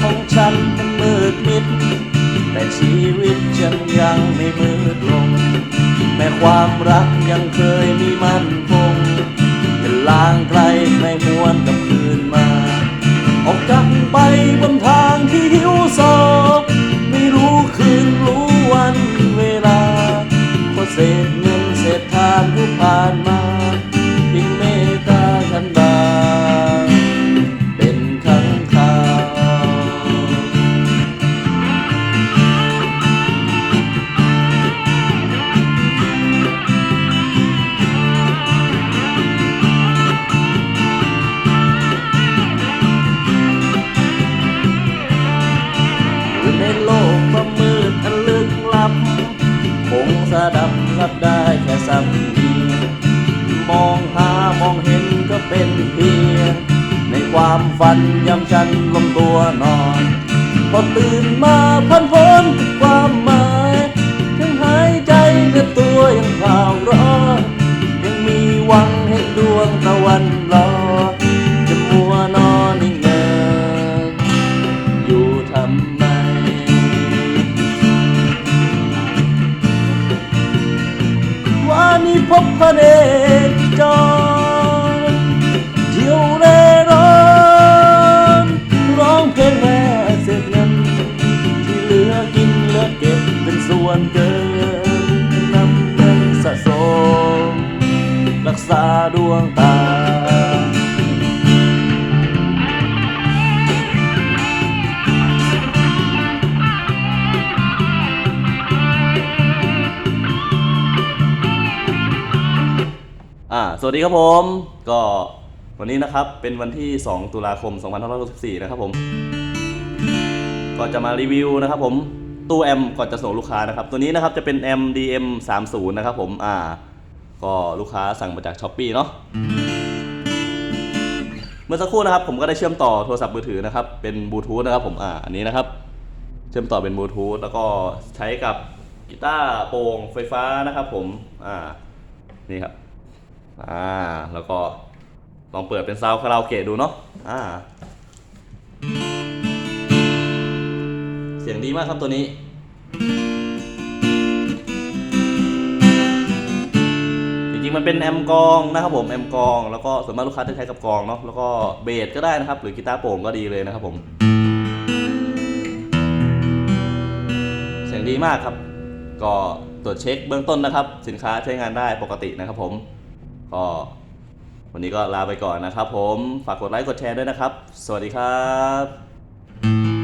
ของฉันมันมืดมิด แต่ชีวิตฉันยังไม่มืดลง แม้ความรักยังเคยมีมั่นคงจะล้างไกลไม่หวนกับคืนมา ออกจากไปบนทางที่หิวโซไม่รู้คืนรู้วันเวลาเพราะเศษเงินเศษทานผู้ผ่านมา วันยามฉันลมตัวนอน พอตื่นมาพันพ้นความหมายยังหายใจเนื้อตัวยังเผาร้อนยังมีหวังเห็นดวงตะวันรอจะมัวนอนนิ่งเงินอยู่ทำไมว่านี่พบพระเดชจร ส่วนเกินนำเงินสะสม รักษาดวงตาอ่าสวัสดีครับผม ก็วันนี้นะครับเป็นวันที่ 2 ตุลาคม 2564 นะครับผม ก็จะมารีวิวนะครับผม ตู้แอมก่อนจะส่งลูกค้านะครับ ตัวนี้นะครับจะเป็น M DM 30นะครับผมอ่าก็ลูกค้าสั่งมาจาก s h อ p e e เนาะเมื่อสักครู่นะครับผมก็ได้เชื่อมต่อโทรศัพท์มือถือนะครับเป็นบลูทูธนะครับผมอ่าอันนี้นะครับ เชื่อมต่อเป็นบลูทูธแล้วก็ใช้กับกีตาร์โปร่งไฟฟ้านะครับผมอ่านี่ครับอ่าแล้วก็ลองเปิดเป็นซาวคาราโอเกะดูเนาะอ่า สียงดีมากครับตัวนี้ จริงๆมันเป็นแอมกองนะครับผมแอมกองแล้วก็ส่วนมากลูกค้าจะใช้กับกองเนาะแล้วก็เบสก็ได้นะครับ หรือกีตาร์โปร่งก็ดีเลยนะครับผม เสียงดีมากครับ ก็ตรวจเช็คเบื้องต้นนะครับ สินค้าใช้งานได้ปกตินะครับผมก็วันนี้ก็ลาไปก่อนนะครับผม ฝากกดไลค์ กดแชร์ด้วยนะครับ สวัสดีครับ